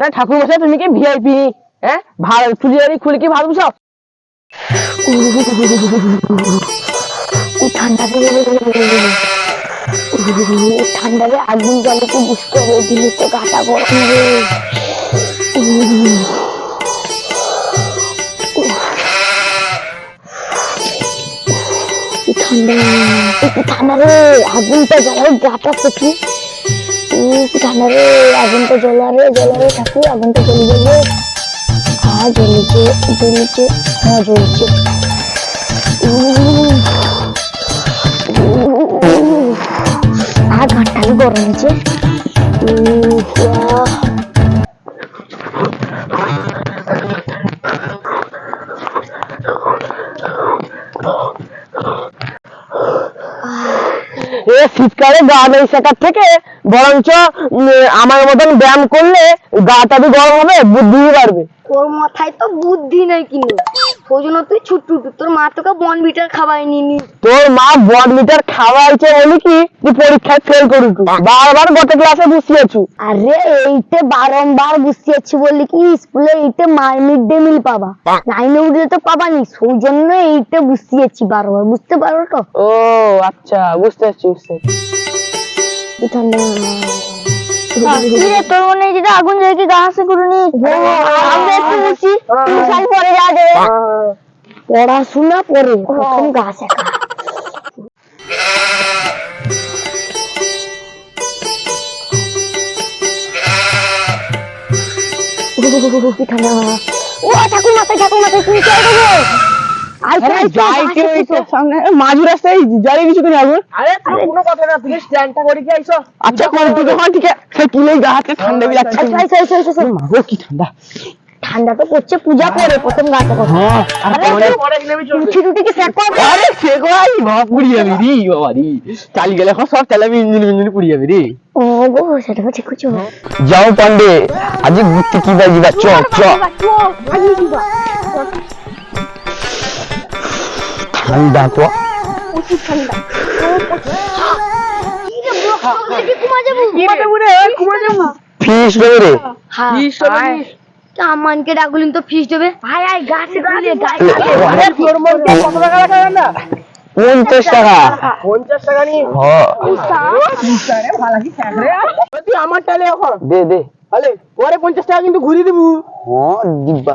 আরে ঠাকুর মশাই তুমি কি ভিআইপি হ্যাঁ ভালো ফুলিয়ারি খুলে কি ভালো সব ও ঠান্ডা রে রে আগুন জলে তো বুঝতে হবে দিলে তো গাটা ঠান্ডা রে আগুনটা জ্বলার গাটা কি ঠান্ডা রে আগুনটা জ্বলা রে জ্বলা রে ঠাকুর, আগুনটা জ্বলে যাবে হ্যাঁ জ্বলেছে জ্বলেছে হ্যাঁ জ্বলছে। আর ঘাটটালি গরম আহ। শীতকালে গা নেই শেখার থেকে? বরঞ্চ আমার মতন ব্যায়াম করলে গাটা বি গরম হবে বুদ্ধি বাড়বে। তোর মাথায় তো বুদ্ধি নাই কিন্তু। ওই জন্য তুই ছুট্টু তোর মা তোকে বন বিটার খাওয়াই নি তোর মা বড মিটার খাওয়াইছে বলি কি তুই পরীক্ষায় ফেল করবি বারবার গত ক্লাসে বসিয়েছু আরে এইটে বারংবার বুঝিয়েছি বললি কি স্কুলে এইটে মিড ডে মিল পাবা। নাইনে উঠলে তো পাবানি সেই জন্য এইটে বুঝিয়েছি বারবার বুঝতে পারো তো? ও আচ্ছা বুঝতে পারছি বুঝতে পারছি। ঠান্ডা তোর মনে হয় যেটা আগুন জ্বলে গা হাসে করুনি আমরা একটু বুঝি টিউশন পরে যা যাবে পড়াশোনা পরে প্রথম গা ও, ঠাকুর মাথায় ঠাকুর মাথায় তুমি চলে আচ্ছা, আচ্ছা, আচ্ছা, কি ঠান্ডা। তো করছে পূজা করে প্রথম গাটা কি আরে যাবি রে বাবা রে। গেলে এখন সব ইঞ্জিন রে। ও গো সেটা যাও পান্ডে আজকে ঘুরতে কি বাজিবা চক ঠান্ডা আমার টালে দে। দে পরে পঞ্চাশ টাকা কিন্তু ঘুরিয়ে দেবো। দিব্বা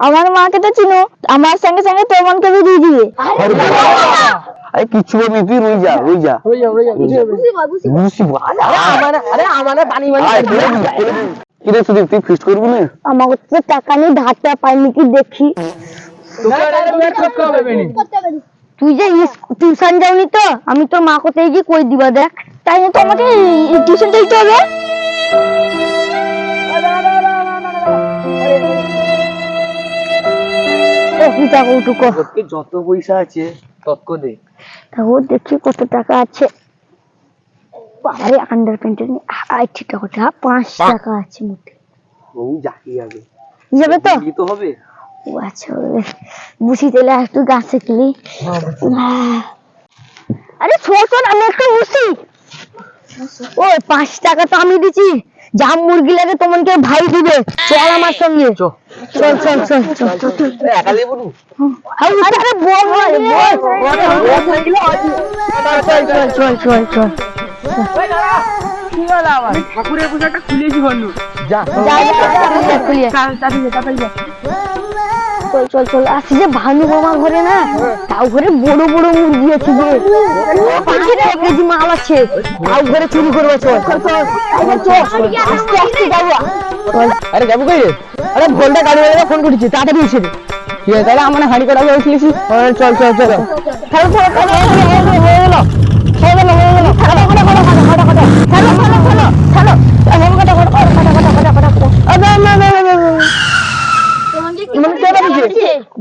আমার মাকে তো চিনো আমার সঙ্গে সঙ্গে তোর মনকে দিয়ে দিবে। আরে কিছু বলি তুই রই যা রই যা। করে সুদীপ তুই ফিস্ট করবি না? আমার তো টাকা নেই ধারটা পাইনি কি দেখি। তুই যে টিউশন যাওনি তো আমি তোর মা কোথায় গিয়ে কই দিবা দেখ। তাই না তো আমাকে টিউশন দিতে হবে? ও টাকা উঠুকো যত পয়সা আছে তত দে তাও দেখি কত টাকা আছে। বাবারে আন্ডার প্যান্টের আইটি টাকা টাকা পাঁচ টাকা আছে মোটে। ও যাকি যাবে। যাবে তো? তো হবে। ও আচ্ছা বুঝি একটু গাছ আরে শোন আমি একটু বুঝি ও পাঁচ টাকা তো আমি দিছি। যা মুরগি লাগে তোমাকে ভাই দিবে। চল আমার সঙ্গে। চল। চল চল চল চল ঠাকুরের পোশাকটা খুলেছি বন্ধু যা যা যা খুলিয়ে তাড়াতাড়ি যা তাড়াতাড়ি যা চল চল চল। আসি যে ভানু মামা ঘরে না? তাও ঘরে বড় বড় মুরগি আছে যে কেজি মাল আছে। তাও ঘরে চুরি করব চল চল চল। আরে আস্তে আস্তে যাব। আরে যাব কই আরে ভোলটা গাড়ি বাড়ি ফোন করেছি তাড়াতাড়ি এসে আছে তাহলে আমরা হাঁড়ি কটা বলে চল চল চল চল।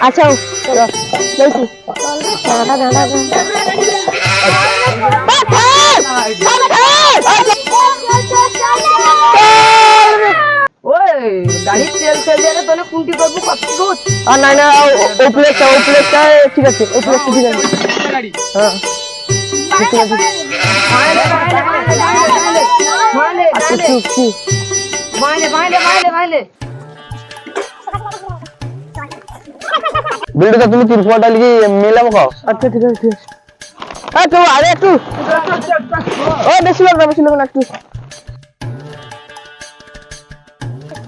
আচ্ছা ওই গাড়ির তেল তেল দিয়ে তোলে কুন্টি করব কত আর না না ও- প্লেটটা ও প্লেটটা ঠিক আছে ও প্লেটটা ঠিক আছে। গাড়ি হ্যাঁ ঠিক আছে মাইলে মাইলে মাইলে মাইলে বিলটা তুমি তিরপলটা লিখে মেলাবো খাও আচ্ছা ঠিক আছে ঠিক আছে। হ্যাঁ তো আরে একটু। ও বেশি লোক না বেশি লোক না একটু।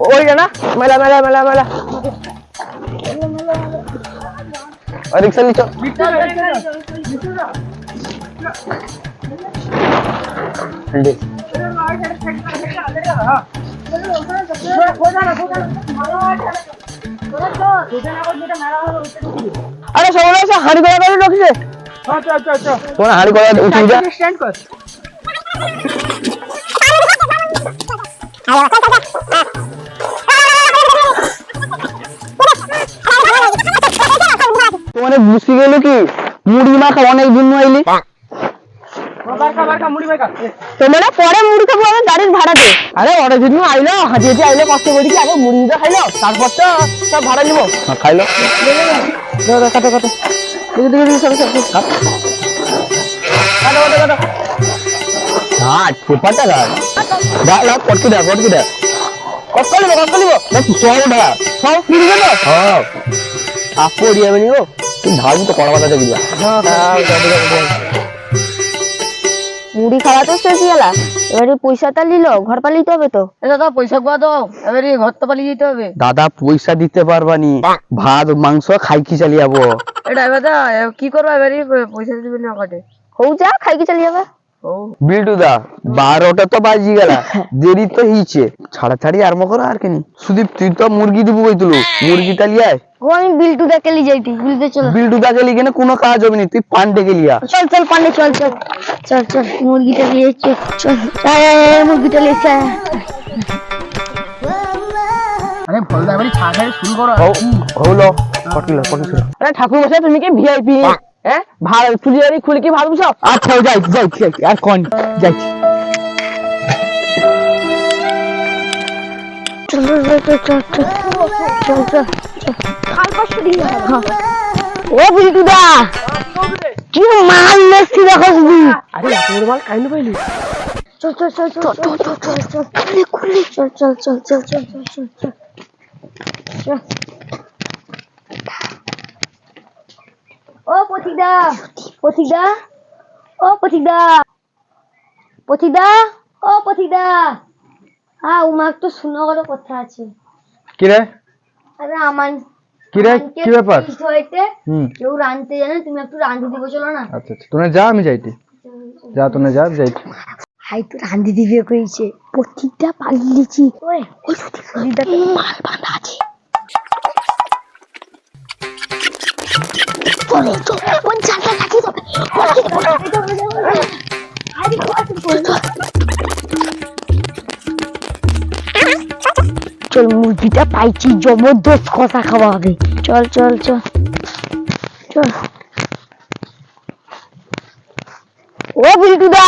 ওইটা না মেলা মেলা মেলা মেলা। আর রিক্সা লিচো দে আরে সবাই উঠে যা স্ট্যান্ড কর গেল কি? মুড়ি মাখা অনেক দিন আইলি বারকা বারকা মুড়ি ভাই তোমরা পরে মুড়ি খাব আমি গাড়ির ভাড়াতে আরে অনেক দিন আইলো হাজিয়ে আইলো কষ্ট করে কি আগে মুড়ি তো খাইলো তারপর তো সব ভাড়া নিবো। খাইলো। কাটো কাটো। দেখি দেখি সব সব কাটো কাটো কাটো। ঘাট পেপারটা ঘাট ঘাট ঘাট কটকি দা কটকি দা কটকা লিব কটকা লিব দেখ সব ঢা সব ফিরে গেল হ্যাঁ। আপো দিয়ে বেনি তুই ঢালু তো কড়া বাতাতে গিয়া মুড়ি খাওয়া তো শেষ গেলা। এবারে পয়সাটা নিল ঘর পালিতে হবে তো? দাদা পয়সা গুয়া দাও। এবারে ঘর তো পালিয়ে যেতে হবে। দাদা পয়সা দিতে পারবা নি ভাত মাংস খাই কি চালিয়ে যাব। এটা দাদা কি করবা? এবারে পয়সা দিবে না কাটে হৌ যা খাই কি চালিয়ে যাবে। ও বিল্টু দা বারোটা তো বাজি গেলা। দেরি তো হিছে ছাড়া ছাড়ি আরম্ভ করো আর কেনি? সুদীপ তুই তো মুরগি দিব কইতুলু মুরগিটা লিয়ায় ও আমি বিল্টু দেখে লি যাইতি বিল্টু চল। বিল্টু দা গেলি কেন? কোনো কাজ হবে নি তুই পান্ডে গেলিয়া চল চল পান্ডে চল চল। চল চল মুরগিটা নিয়ে চল চল আয়, আয়, আয়, মুরগিটা নিয়ে চল আরে এবারে ছাড়া শুরু করো। হলো কটিলো কটিলো আরে ঠাকুর মশাই তুমি কি ভিআইপি হ্যাঁ ভাড়া ফুলিয়ারি খুলে কি ভালো বুঝাও আচ্ছা যাই যাই যাই আর কোন যাই চল চল চল চল চল চল চল কাল পাশে দিয়ে ও বিল্টু দা কি মাল লেসি দেখো তুই আরে তোর মাল কাইন্ড পাইলি চল চল চল চল চল চল চল চল চল চল চল চল চল চল চল চল চল ও পথিকদা পথিকদা ও পথিকদা পথিকদা ও পথিকদা হ্যাঁ উমা একটু শুনো করে কথা আছে। কি রে? আরে আমার কি রে? কি ব্যাপার? feast কেউ রাঁধতে জানে তুমি একটু রাঁধতে দিবে চলো না। আচ্ছা আচ্ছা তোনে যা আমি যাইতি। যা তোনে যা যাইতি। হাই তো রাঁধতে দিবে কইছে। প্রত্যেকটা পালিয়েছি। ওই ওই মাল বাঁধা আছে। চলে মুরগিটা পাইছি জবরদস্ত কষা খাওয়া হবে। চল চল চল। চল। ও বিল্টুদা!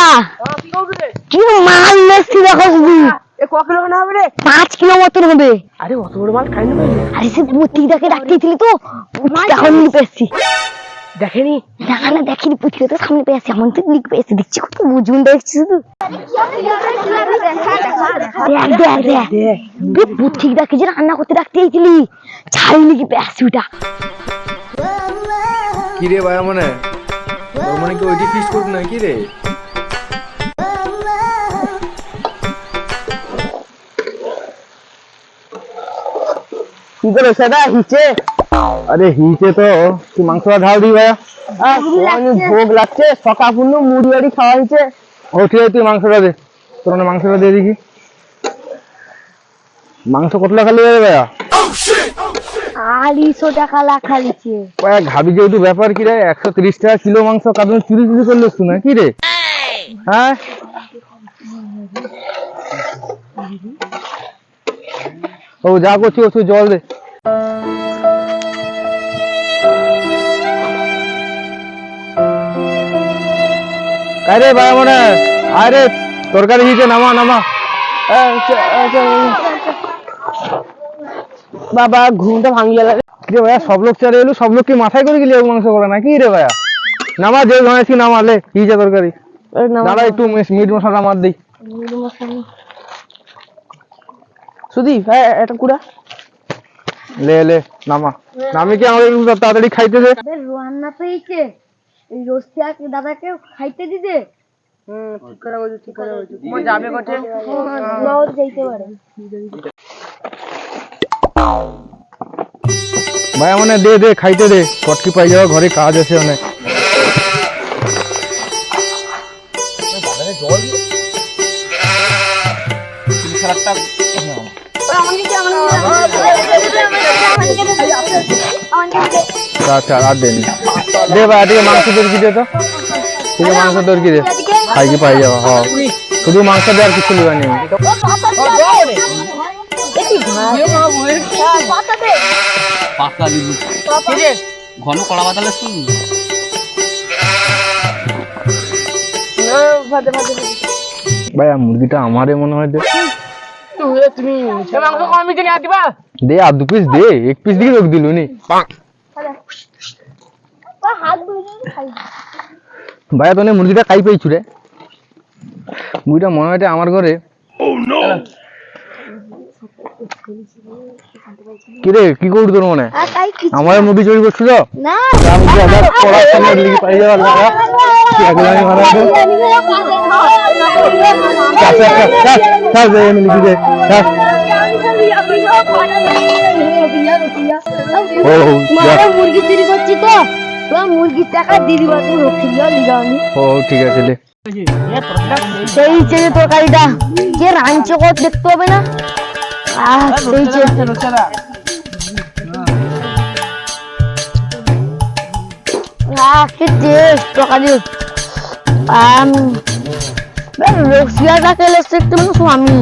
কি রে কি মাল লেসছি দেখো শুধু ক কিলো না হবে রে? পাঁচ কিলো মতন হবে। আরে অত বড় মাল পাইলি আরে সে পুতিদাকে ডাকতেছিলি তো। এখন নিয়ে পেয়েছি দেখেনি? না না দেখিনি পুতিকে তো সামনে পেয়েছি এমন তো লিখ পেয়েছি দেখছি কত বুঝুন দেখছি শুধু। দেখ দেখ দেখ। তুই পুতিদাকে যে রান্না করতে ডাকতে এইছিলি ছাইলি কি পেয়েছি ওটা। কি রে ভাই মানে মানে কি ওইটি ফিস করবি না কি রে? কি করে সেটা হিচে আরে হিচে তো তুই মাংসটা ঢাল দিই ভাইয়া? ভোগ লাগছে। সকাপূর্ণ মুড়ি বাড়ি খাওয়া হয়েছে। ও ঠিক আছে তুই মাংসটা দে তোর মানে মাংসটা দিয়ে দেখি। মাংস কতটা খালি যাবে ভাইয়া? আড়াইশো টাকা ঘাবি যেহেতু ব্যাপার কি রে একশো তিরিশ টাকা কিলো মাংস কারণ চুরি চুরি করলে শুনে কি রে? হ্যাঁ? ও যা করছি ও তুই জল দে। আরে ভাই মনে আরে তরকারি দিয়েছে নামা নামা। বাবা ঘুমটা ভাঙিয়ে গেল। রে ভাইয়া সব লোক চারে এলো সব লোক কি মাথায় করে গেলি মাংস করে নাকি রে ভাইয়া? নামা যে ধরেছি নামালে কি যে তরকারি। দাঁড়া একটু মিট মশলা মার দিই। সুদীপ হ্যাঁ এটা কুড়া। লে লে নামা। নামি কি একটু তাড়াতাড়ি খাইতে দে। রান্না পেয়েছে। এই দাদাকে খাইতে দিতে ঠিক করে বলছি ঠিক করে বলছি। তোমার যাবে কোটে নাও যাইতে পারে। ভাইয়া মানে দে দে খাইতে দে। কটকি পাই যাওয়া ঘরে কাজ আছে অনেক। আচ্ছা আর দেন দে ভাই আজকে মাংস তরকি দে তো? ঠিক আছে মাংস তরকি দে? খাই কি পাই যাওয়া হ্যাঁ শুধু মাংস দে আর কিছু লিবা নেই। ঘন কড়া ভাতে ভাইয়া মুরগিটা আমারে মনে হয় দে। তুমি দে আর দু পিস দে এক পিস দিকে রোগ দিলু নি হাত ধুয়ে খাই ভাইয়া তোনে মুরগিটা খাই পেয়েছু রে মুরগিটা মনে হয় আমার ঘরে কি রে কি করু তোর মনে আমার মুরগি চুরি করছিল না আমি কি আবার পড়ার সময় লিখে পাই যাওয়ার লাগা একলা আমি মারা দে চাপ চাপ চাপ চাপ চাপ দে আমি লিখি দে ও। মুরগি চুরি করছি তো তোমার মুরগির টাকা দিদি বাড়ি রক্ষি দিও লিগাওনি ও ঠিক আছে লে। সেই চেয়ে তরকারিটা কে রাঁধছে কত দেখতে হবে না? আহ সেই চেয়ে আহ কি টেস্ট তরকারি। আম খেলে একটু মানুষ আমি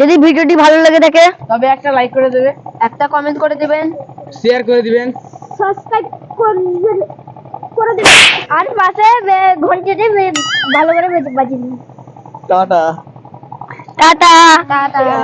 যদি ভিডিওটি ভালো লাগে থাকে তবে একটা লাইক করে দেবে। একটা কমেন্ট করে দেবেন। শেয়ার করে দিবেন। সাবস্ক্রাইব করে করে দেবেন আর পাশে ঘন্টাতে ভালো করে বাজিয়ে দিন টাটা। টাটা। টাটা।